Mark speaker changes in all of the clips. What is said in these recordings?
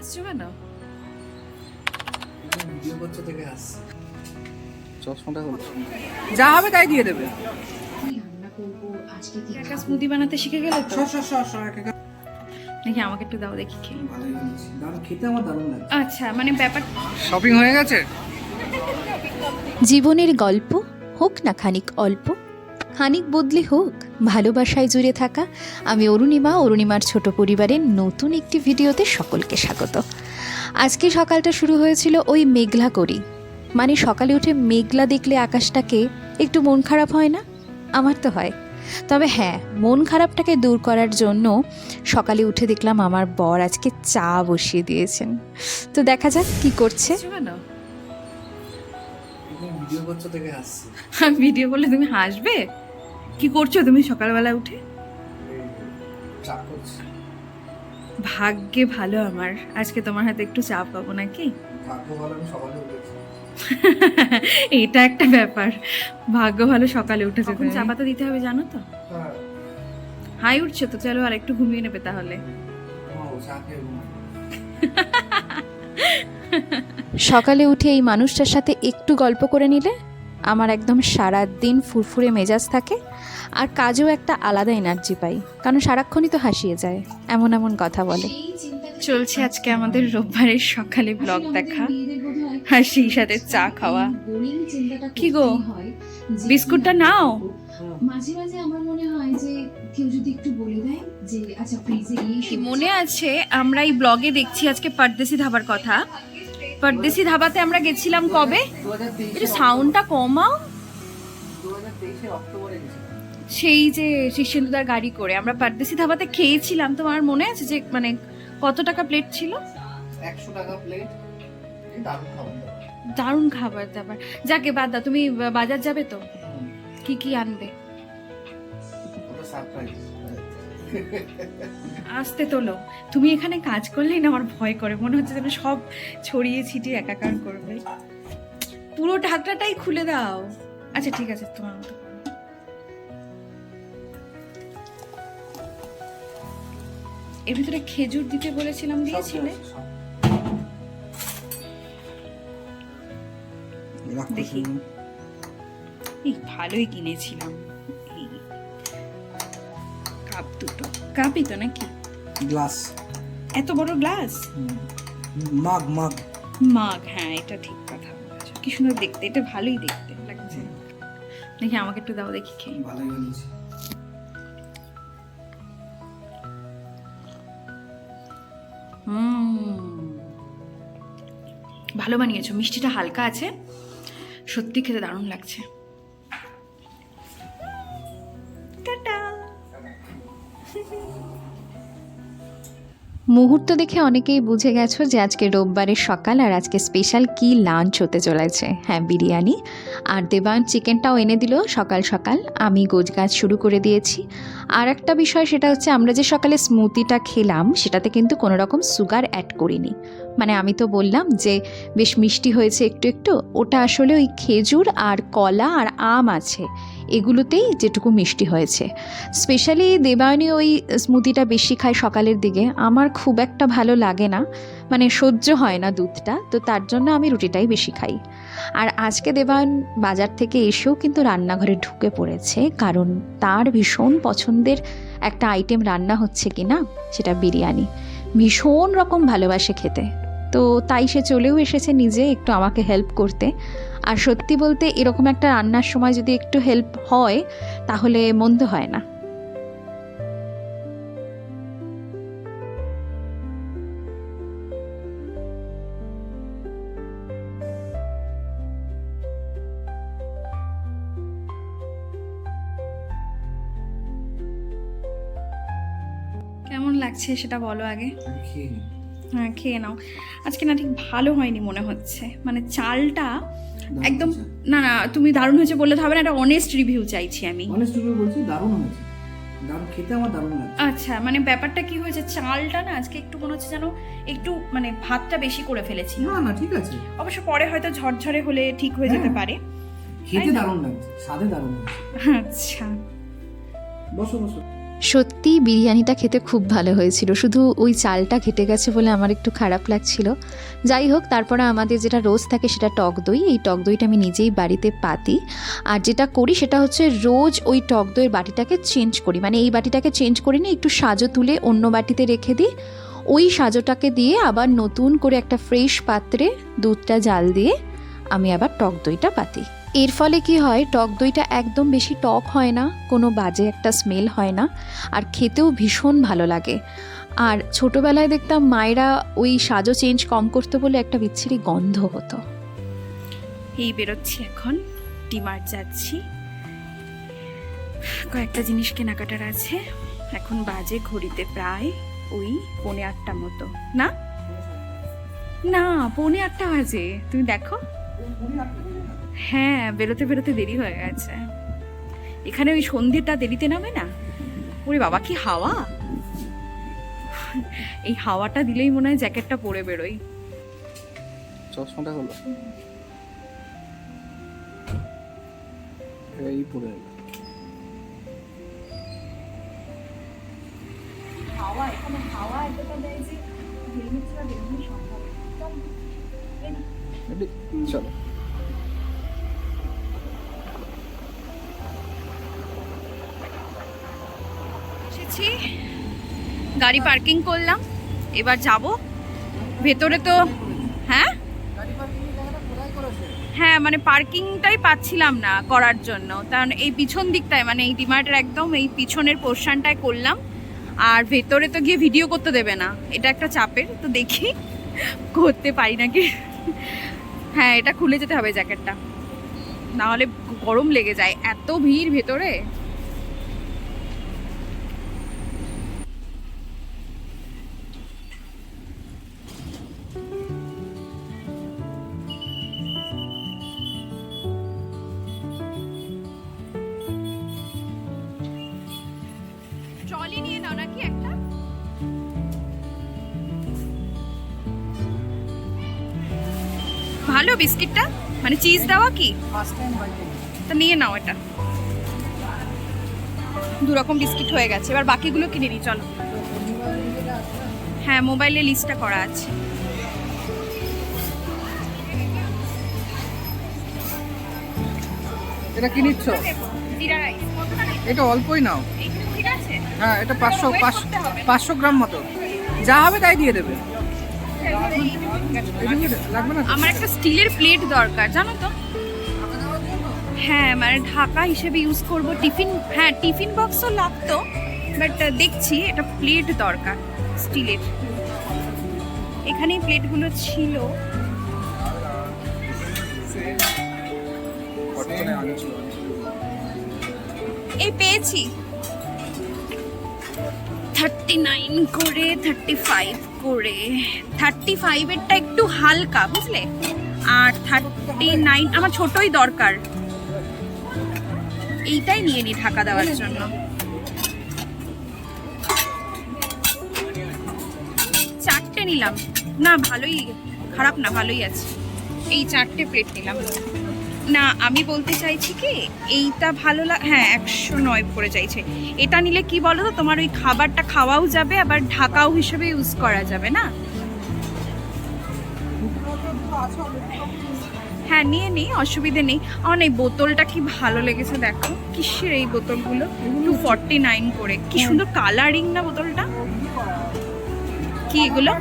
Speaker 1: হাসছো কেন?
Speaker 2: ভিডিও করছ থেকে আসছে চশমাটা হলো।
Speaker 3: যা হবে তাই দিয়ে দেবে।
Speaker 1: একা স্মুদি বানাতে শিখে গেলে তো।
Speaker 3: সর সর সর সর একা
Speaker 1: দেখি আমাকে একটু দাও দেখি খেয়ে
Speaker 2: খেতে আমার দারুণ লাগছে
Speaker 1: আচ্ছা মানে ব্যাপার
Speaker 3: শপিং হয়ে গেছে?
Speaker 4: জীবনের গল্প হোক না খানিক অল্প খানিক বদলে হোক ভালোবাসায় জুড়ে থাকা আমি অরুণিমা অরুণিমার ছোট পরিবারের নতুন একটি ভিডিওতে সকলকে স্বাগত। আজকে সকালটা শুরু হয়েছিল ওই মেঘলা করি। মানে সকালে উঠে মেঘলা দেখলে আকাশটাকে একটু মন খারাপ হয় না? আমার তো হয়। তবে হ্যাঁ মন খারাপটাকে দূর করার জন্য সকালে উঠে দেখলাম আমার বর আজকে চা বসিয়ে দিয়েছেন। তো দেখা যাক কি করছে।
Speaker 1: হাসছো
Speaker 2: ভিডিও করছ থেকে আসছে
Speaker 1: ভিডিও করলে তুমি হাসবে? কি করছ তুমি সকালবেলা উঠে? ভাগ্যে ভালো আমার। আজকে তোমার হাতে একটু চা পাবো নাকি?
Speaker 2: ভাগ্য ভালো আমি সকালে উঠেছি।
Speaker 1: এটা একটা ব্যাপার। ভাগ্য ভালো সকালে উঠেছে তুমি। চা পাতা দিতে হবে জানো তো?
Speaker 2: হ্যাঁ।
Speaker 1: হাই উঠছে তো। চলো আর একটু ঘুমিয়ে নেবে তাহলে।
Speaker 4: সকালে উঠে এই মানুষটার সাথে একটু গল্প করে নিলে? আমার একদম সারা দিন ফুরফুরে মেজাজ থাকে আর কাজেও একটা আলাদা এনার্জি পাই কারণ সারাক্ষণই তো হাসিয়ে যায় এমন এমন কথা বলে।
Speaker 1: চলছে আজকে আমাদের রোববারের সকালে ব্লগ দেখা। আর সেই সাথে চা খাওয়া। কি গো? বিস্কুটটা নাও।
Speaker 5: মাঝে মাঝে আমার মনে হয় যে কেউ যদি একটু বলে দেয় যে আচ্ছা ফ্রিজে
Speaker 1: কি মনে আছে? আমরা এই ব্লগে দেখছি আজকে পারদেশি ধাবার কথা। পরদেশি ধাবাতে আমরা গেছিলাম কবে? একটু সাউন্ডটা কমাও। সেই যে শিষ্যেন্দুদার গাড়ি করে আমরা পারদেশি ধাবাতে খেয়েছিলাম। তোমার মনে আছে যে মানে কত টাকা প্লেট ছিল?
Speaker 2: একশো টাকা প্লেট দারুণ খাবার দাবার।
Speaker 1: যাকে বাদ দাও। তুমি বাজার যাবে তো? কি কি আনবে?
Speaker 2: সারপ্রাইজ
Speaker 1: আসতে তোলো তুমি এখানে কাজ করলেই না আমার ভয় করে। মনে হচ্ছে যেন সব ছড়িয়ে ছিটিয়ে একাকার করবে। পুরো ঢাকনাটাই খুলে দাও। আচ্ছা ঠিক আছে তোমার মতো এর ভিতরে খেজুর দিতে বলেছিলাম দিয়েছিলে? দেখি। ভালোই কিনেছিলাম। কাপই তো নাকি
Speaker 2: গ্লাস
Speaker 1: এত বড় গ্লাস
Speaker 2: মাগ মাগ
Speaker 1: মাগ হ্যাঁ এটা ঠিক কথা কি সুন্দর দেখতে এটা ভালোই দেখতে লাগছে। দেখি আমাকে একটু দাও দেখি খেয়ে
Speaker 2: ভালোই বানিয়েছি
Speaker 1: হুম। ভালো বানিয়েছো মিষ্টিটা হালকা আছে। সত্যি খেতে দারুণ লাগছে।
Speaker 4: মুহূর্ত দেখে অনেকেই বুঝে গেছো যে আজকে রোববারের সকাল আর আজকে স্পেশাল কি লাঞ্চ হতে চলেছে। হ্যাঁ বিরিয়ানি। আর দেবায়ন চিকেনটাও এনে দিল সকাল সকাল। আমি গোছগাছ শুরু করে দিয়েছি। আর একটা বিষয় সেটা হচ্ছে আমরা যে সকালে স্মুতিটা খেলাম, সেটাতে কিন্তু কোনো রকম সুগার অ্যাড করিনি। মানে আমি তো বললাম যে বেশ মিষ্টি হয়েছে একটু একটু। ওটা আসলে ওই খেজুর আর কলা আর আম আছে। এগুলোতেই যেটুকু মিষ্টি হয়েছে। স্পেশালি দেবায়নী ওই স্মুদিটা বেশি খায় সকালের দিকে। আমার খুব একটা ভালো লাগে না। মানে সহ্য হয় না দুধটা, তো তার জন্য আমি রুটিটাই বেশি খাই। আর আজকে দেবায়ন বাজার থেকে এসেও কিন্তু রান্নাঘরে ঢুকে পড়েছে, কারণ তার ভীষণ পছন্দের একটা আইটেম রান্না হচ্ছে কি না সেটা বিরিয়ানি। ভীষণ রকম ভালোবাসে খেতে। তো তাই সে চলেও এসেছে নিজে একটু আমাকে হেল্প করতে। আর সত্যি বলতে এরকম একটা রান্নার সময় যদি একটু হেল্প হয় তাহলে মন্দ হয় না।
Speaker 1: কেমন লাগছে সেটা বলো আগে?
Speaker 2: খেয়ে
Speaker 1: হ্যাঁ খেয়ে নাও। আজকে না ঠিক ভালো হয়নি মনে হচ্ছে। মানে চালটা একদম না না তুমি দারুণ হয়েছে বললে তো হবে না একটা অনেস্ট রিভিউ চাইছি আমি।
Speaker 2: অনেস্ট রিভিউ বলছি দারুণ হয়েছে। দারুণ খেতে আমার দারুণ লাগছে।
Speaker 1: আচ্ছা মানে ব্যাপারটা কি হয়েছে চালটা না আজকে একটু মনে হচ্ছে যেন একটু মানে ভাতটা বেশি করে ফেলেছি।
Speaker 2: না না ঠিক আছে।
Speaker 1: অবশ্য পরে হয়তো ঝরঝরে হলে ঠিক হয়ে যেতে
Speaker 2: হ্যাঁ।
Speaker 1: পারে।
Speaker 2: খেতে দারুণ লাগছে স্বাদে দারুণ হয়েছে
Speaker 1: আচ্ছা।
Speaker 2: বসো বসো।
Speaker 4: সত্যি বিরিয়ানিটা খেতে খুব ভালো হয়েছিল। শুধু ওই চালটা ঘেটে গেছে বলে আমার একটু খারাপ লাগছিল। যাই হোক, তারপরে আমাদের যেটা রোজ থাকে সেটা টক দই। এই টক দইটা আমি নিজেই বাড়িতে পাতি। আর যেটা করি সেটা হচ্ছে রোজ ওই টক দইয়ের বাটিটাকে চেঞ্জ করি। মানে এই বাটিটাকে চেঞ্জ করি না একটু সাজো তুলে অন্য বাটিতে রেখে দিই। ওই সাজোটাকে দিয়ে আবার নতুন করে একটা ফ্রেশ পাত্রে দুধটা জাল দিয়ে আমি আবার টক দইটা পাতি। এর ফলে কি হয়, টক দইটা একদম বেশি টক হয় না, কোনো বাজে একটা স্মেল হয় না, আর খেতেও ভীষণ ভালো লাগে। আর ছোটোবেলায় দেখতাম মায়েরা ওই সাজো চেঞ্জ কম করতে বলে একটা বিচ্ছিরি গন্ধ হতো।
Speaker 1: এই বেরোচ্ছি এখন, ডিমার্ট যাচ্ছি। কয়েকটা জিনিস কেনাকাটার আছে, এখন বাজে ঘড়িতে প্রায় ওই পৌনে আটটা মতো। না? না, পৌনে আটটা বাজে, তুমি দেখো। হ্যাঁ বেরোতে বেরোতে দেরি হয়ে গেছে। এখানে ওই সন্ধ্যেটা দেরিতে নামে না? ওরে বাবা কি হাওয়া? এই হাওয়াটা দিলেই মনে হয় জ্যাকেটটা পরে বেরোই।
Speaker 3: চশমাটা হলো। এই গেল
Speaker 1: হাওয়া এখানে হাওয়া এতটা দেয় যে হেলমেট ছাড়া বেরোনো সম্ভব। চল, এই না।
Speaker 3: রেডি চলো
Speaker 1: এসেছি গাড়ি পার্কিং করলাম, এবার যাব। ভেতরে তো হ্যাঁ? হ্যাঁ মানে পার্কিংটাই পাচ্ছিলাম না করার জন্য। কারণ এই পিছন দিকটায় মানে এই ডিমার্টের একদম এই পিছনের পোর্শনটায় করলাম। আর ভেতরে তো গিয়ে ভিডিও করতে দেবে না। এটা একটা চাপের, তো দেখি করতে পারি নাকি। হ্যাঁ এটা খুলে যেতে হবে জ্যাকেটটা। নাহলে গরম লেগে যায়। এত ভিড় ভেতরে। ভালো বিস্কিটটা? মানে চিজ দেওয়া কি? তা নিয়ে নাও এটা। দু রকম বিস্কিট হয়ে গেছে। এবার বাকিগুলো কিনে নিই চলো। হ্যাঁ মোবাইলে লিস্টটা করা আছে।
Speaker 3: এটা কি নিচ্ছ? এটা অল্পই নাও।
Speaker 1: ঠিক আছে?
Speaker 3: হ্যাঁ এটা পাঁচশো পাঁচশো গ্রাম মতো। যা হবে তাই দিয়ে দেবে?
Speaker 1: আমার একটা স্টিলের প্লেট দরকার, জানো তো? হ্যাঁ মানে ঢাকা হিসেবে ইউজ করব টিফিন হ্যাঁ টিফিন বক্সও লাগতো বাট দেখছি এটা প্লেট দরকার, স্টিলের। এখানে প্লেটগুলো ছিল। এই পেয়েছি। থার্টি নাইন করে থার্টি ফাইভ করে। থার্টি ফাইভেরটা একটু হালকা, বুঝলে? আর থার্টি নাইন আমার ছোটই দরকার। এইটাই নিয়ে নি ঢাকা দেওয়ার জন্য। চারটে নিলাম। না, ভালোই, খারাপ না, ভালোই আছে। এই চারটে প্লেট নিলাম। না আমি বলতে চাইছি কি এইটা ভালো লাগ হ্যাঁ একশো নয় করে চাইছে। এটা নিলে কি বলো তো তোমার ওই খাবারটা খাওয়াও যাবে আবার ঢাকাও হিসেবে ইউজ করা যাবে না? হ্যাঁ নিয়ে নিই অসুবিধে নেই। আমার এই বোতলটা কি ভালো লেগেছে দেখো। কিসের এই বোতলগুলো? টু ফর্টি নাইন করে। কি সুন্দর কালারিং না বোতলটা? কি এগুলো?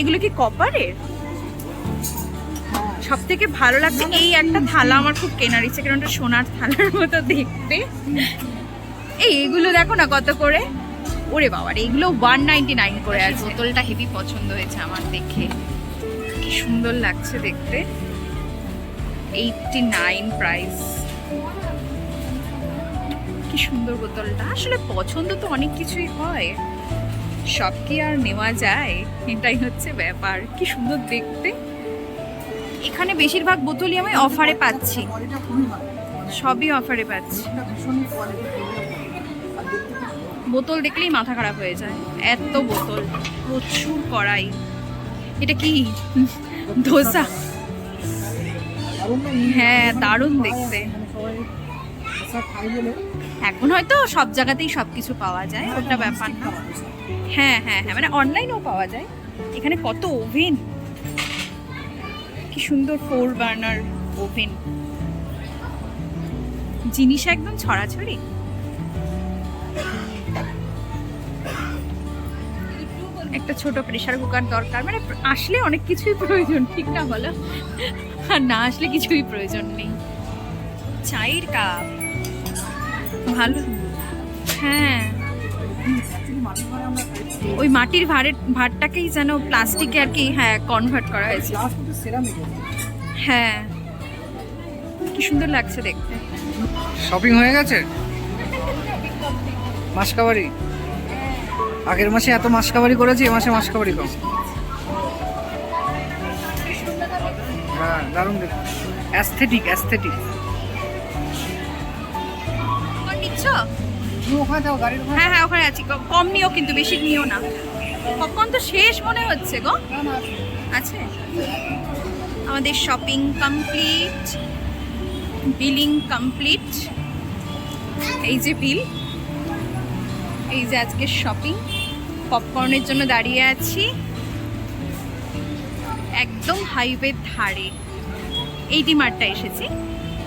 Speaker 1: এগুলো কি কপারের সব থেকে ভালো লাগছে এই একটা থালা আমার খুব কেনার ইচ্ছে কারণ ওটা সোনার থালার মতো দেখতে। এই এগুলো দেখো না কত করে? ওরে বাবার এইগুলো ওয়ান নাইনটি নাইন করে আছে। বোতলটা হেভি পছন্দ হয়েছে আমার দেখে। কি সুন্দর লাগছে দেখতে। এইটটি নাইন প্রাইস কি সুন্দর বোতলটা। আসলে পছন্দ তো অনেক কিছুই হয়। সব কি আর নেওয়া যায়? এটাই হচ্ছে ব্যাপার। কি সুন্দর দেখতে। এখানে বেশিরভাগ বোতলই আমি অফারে পাচ্ছি। সবই অফারে পাচ্ছি। বোতল দেখলেই মাথা খারাপ হয়ে যায়। এত বোতল, প্রচুর কড়াই। এটা কি? ধোসা? হ্যাঁ দারুণ দেখতে। এখন হয়তো সব জায়গাতেই সব কিছু পাওয়া যায়, ওটা ব্যাপার না। হ্যাঁ হ্যাঁ হ্যাঁ মানে অনলাইনেও পাওয়া যায়। এখানে কত ওভেন কি সুন্দর ফোর বার্নার ওভেন। জিনিস একদম ছড়াছড়ি। একটা ছোট প্রেশার কুকার দরকার মানে আসলে অনেক কিছুই প্রয়োজন, ঠিক না বলো? আর না আসলে কিছুই প্রয়োজন নেই। চায়ের কাপ ভালো। হ্যাঁ। ওই মাটির ভাড়ের ভাড়টাকেই যেন প্লাস্টিকে আর কি হ্যাঁ কনভার্ট করা হয়েছে। হ্যাঁ। কি সুন্দর লাগছে দেখতে।
Speaker 3: শপিং হয়ে গেছে? মাসকাবারি আগের মাসে এত মাসকাবারি করেছি এ মাসে মাসকাবারি কম। হ্যাঁ দারুণ দেখুন অ্যাস্থেটিক অ্যাস্থেটিক
Speaker 1: নিচ্ছ? হ্যাঁ হ্যাঁ ওখানে আছি। কম নিও কিন্তু বেশি নিও না। পপকর্ন তো শেষ মনে হচ্ছে গো। আছে। আমাদের শপিং কমপ্লিট বিলিং কমপ্লিট এই যে বিল এই যে আজকে শপিং পপকর্নের জন্য দাঁড়িয়ে আছি। একদম হাইওয়ে ধারে। এই ডিমার্টটা এসেছি।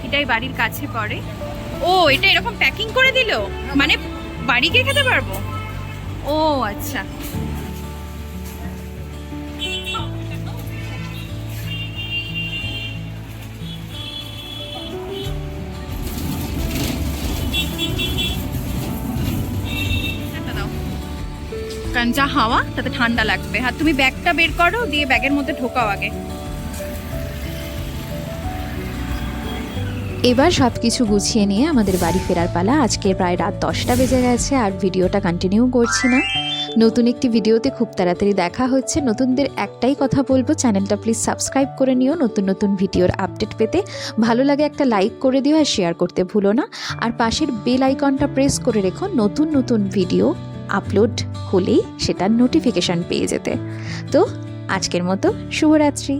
Speaker 1: এটাই বাড়ির কাছে পড়ে। ও, এটা এরকম প্যাকিং করে দিল? মানে বাড়ি গিয়ে খেতে পারব? ও আচ্ছা। কারণ যা হাওয়া, তাতে ঠান্ডা লাগবে। আর তুমি ব্যাগটা বের করো, দিয়ে ব্যাগের মধ্যে ঢোকাও আগে।
Speaker 4: এবার সব কিছু গুছিয়ে নিয়ে আমাদের বাড়ি ফেরার পালা। আজকে প্রায় রাত দশটা বেজে গেছে আর ভিডিওটা কন্টিনিউ করছি না। নতুন একটি ভিডিওতে খুব তাড়াতাড়ি দেখা হচ্ছে। নতুনদের একটাই কথা বলব, চ্যানেলটা প্লিজ সাবস্ক্রাইব করে নিও। নতুন নতুন ভিডিওর আপডেট পেতে ভালো লাগে একটা লাইক করে দিও আর শেয়ার করতে ভুলো না। আর পাশের বেল আইকনটা প্রেস করে রেখো, নতুন নতুন ভিডিও আপলোড হলেই সেটার নোটিফিকেশান পেয়ে যেতে। তো আজকের মতো শুভরাত্রি।